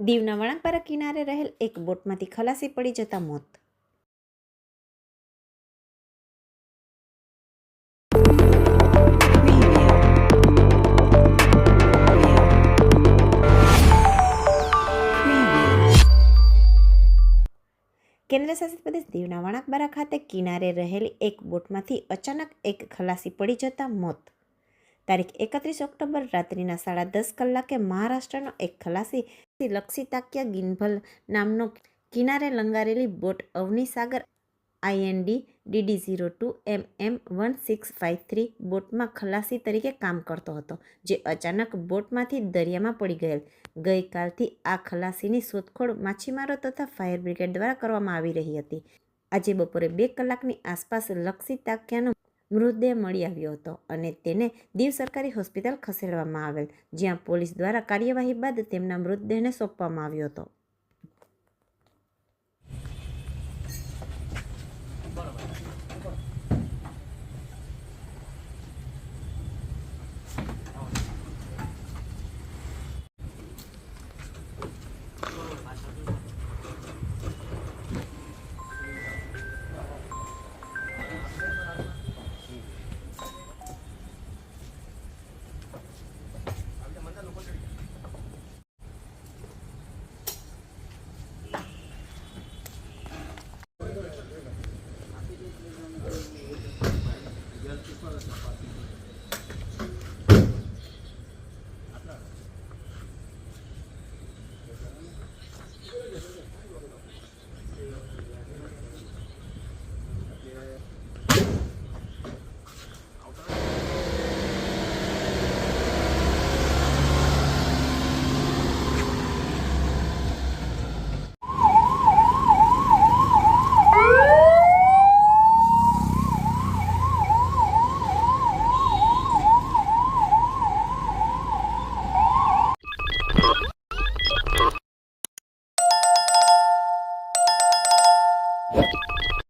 દીવના વણાકપારા કિનારે રહેલ એક બોટમાંથી ખલાસી પડી જતા મોત. કેન્દ્રશાસિત પ્રદેશ દીવના વણાકબારા ખાતે કિનારે રહેલી એક બોટમાંથી અચાનક એક ખલાસી પડી જતા મોત. તારીખ એકત્રીસ ઓક્ટોબર રાત્રિના સાડા દસ કલાકે મહારાષ્ટ્રનો એક ખલાસી લક્ષી તાક્યા ગિનભલ નામનો કિનારે લંગારેલી boat Avani Sagar IND DD zero two M M one six five three બોટમાં ખલાસી તરીકે કામ કરતો હતો, જે અચાનક બોટમાંથી દરિયામાં પડી ગયેલ. ગઈકાલથી આ ખલાસીની શોધખોળ માછીમારો તથા ફાયર બ્રિગેડ દ્વારા કરવામાં આવી રહી હતી. આજે બપોરે બે કલાકની આસપાસ લક્ષી તાક્યાનો મૃતદેહ મળી આવ્યો હતો અને તેને દીવ સરકારી હોસ્પિટલ ખસેડવામાં આવેલ, જ્યાં પોલીસ દ્વારા કાર્યવાહી બાદ તેમના મૃતદેહને સોંપવામાં આવ્યો હતો. બરાબર